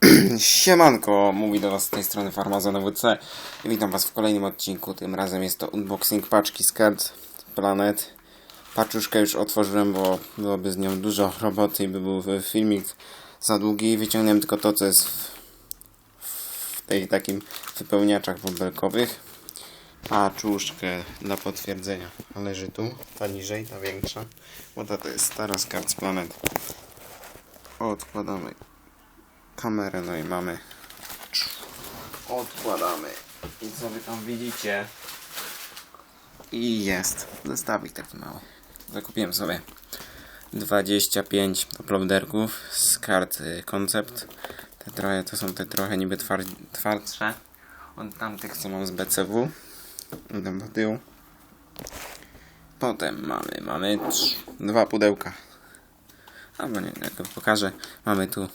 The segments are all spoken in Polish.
Siemanko, mówi do was z tej strony Farmazon WC witam was w kolejnym odcinku, tym razem jest to unboxing paczki z kart Planet. Paczuszkę już otworzyłem, bo byłoby z nią dużo roboty i by był filmik za długi. Wyciągnąłem tylko to, co jest w, w tej takim wypełniaczach bąbelkowych. Paczuszkę dla potwierdzenia leży tu, ta niżej, ta większa, bo ta to jest stara z z Planet. Odkładamy kamerę, no i mamy. Odkładamy. I co wy tam widzicie? I jest. Zestawik taki mały. Zakupiłem sobie 25 uploaderków z kart y, Concept. Te trochę, to są te trochę niby twar, twardsze od tamtych, co mam z BCW. Idę do tyłu. Potem mamy, mamy dwa pudełka. Albo nie, jak pokażę. Mamy tu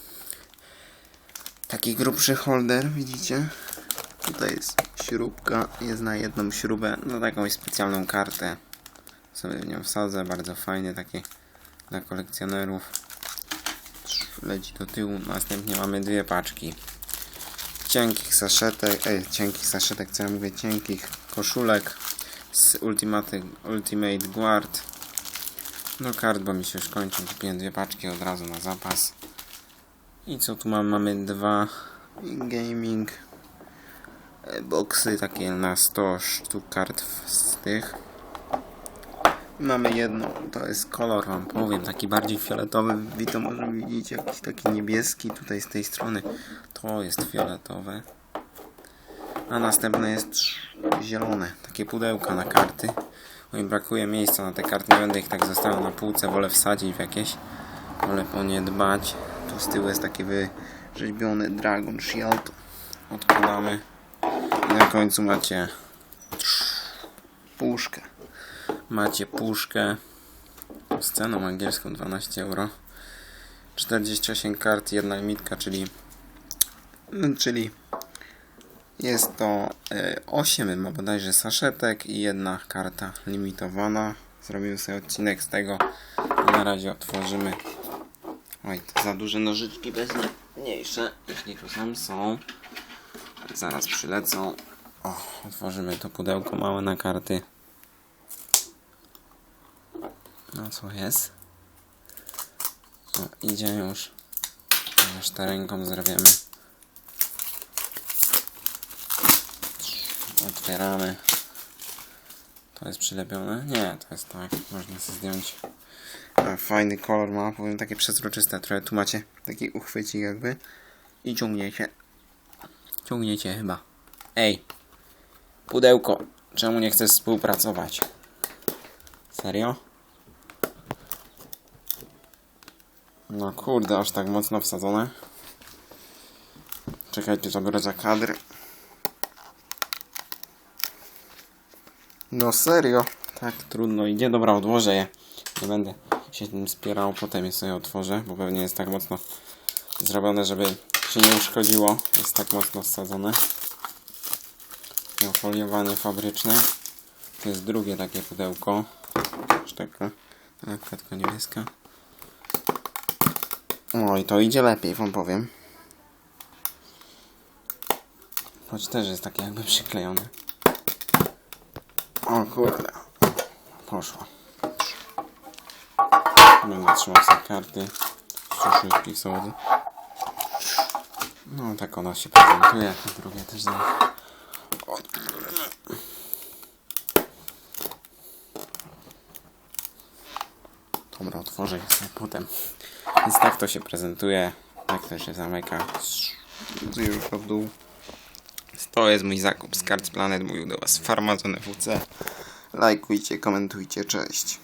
Taki grubszy holder, widzicie? Tutaj jest śrubka, jest na jedną śrubę, no taką specjalną kartę. Sobie w nią wsadzę, bardzo fajny, taki dla kolekcjonerów. Leci do tyłu, następnie mamy dwie paczki. Cienkich saszetek, ej, cienkich saszetek, co ja mówię, cienkich koszulek z Ultimate, Ultimate Guard. No kart, bo mi się już kończą, kupiłem dwie paczki od razu na zapas. I co tu mamy? Mamy dwa gaming e, boxy takie na 100 sztuk kart z tych. Mamy jedną, to jest kolor wam powiem, taki bardziej fioletowy. Wy to może widzicie, jakiś taki niebieski tutaj z tej strony. To jest fioletowe. A następne jest zielone, takie pudełka na karty. Mi brakuje miejsca na te karty, nie będę ich tak zostawiał na półce, wolę wsadzić w jakieś. Wolę o nie dbać. Tu z tyłu jest taki wyrzeźbiony Dragon Shield. Odkładamy. I na końcu macie puszkę. Macie puszkę z ceną angielską 12 euro. 48 kart, jedna limitka, czyli no, czyli jest to e, 8 ma bodajże saszetek i jedna karta limitowana. Zrobimy sobie odcinek z tego. Na razie otworzymy Oj, to za duże nożyczki wezmę mniejsze, jeśli tu sam są. Zaraz przylecą. O, otworzymy to pudełko małe na karty. No co jest? O, idzie już. Resztę ręką zrobimy. Otwieramy. To jest przylepione? Nie, to jest tak. Można sobie zdjąć. Fajny kolor ma, powiem takie przezroczyste. Trochę tu macie taki uchwycik jakby. I ciągniecie. Ciągniecie chyba. Ej! Pudełko! Czemu nie chcesz współpracować? Serio? No kurde, aż tak mocno wsadzone. Czekajcie, zabiorę za kadr. No serio? Tak trudno idzie. Dobra, odłożę je. Nie będę się tym spierał, potem je sobie otworzę, bo pewnie jest tak mocno zrobione, żeby się nie uszkodziło. Jest tak mocno wsadzone. Foliowane fabryczne. To jest drugie takie pudełko. Szteka. Lekka, tylko niebieska. O, i to idzie lepiej, wam powiem. Choć też jest takie jakby przyklejone. O kurde. Poszło. Będę trzymał sobie karty. Suszówki są. No tak ona się prezentuje. A drugie też za. Dobra, otworzę je sobie potem. Więc tak to się prezentuje. Tak to się zamyka. Już w dół. To jest mój zakup z Cards Planet. Mówił do Was Farmazon WC. Lajkujcie, komentujcie, cześć.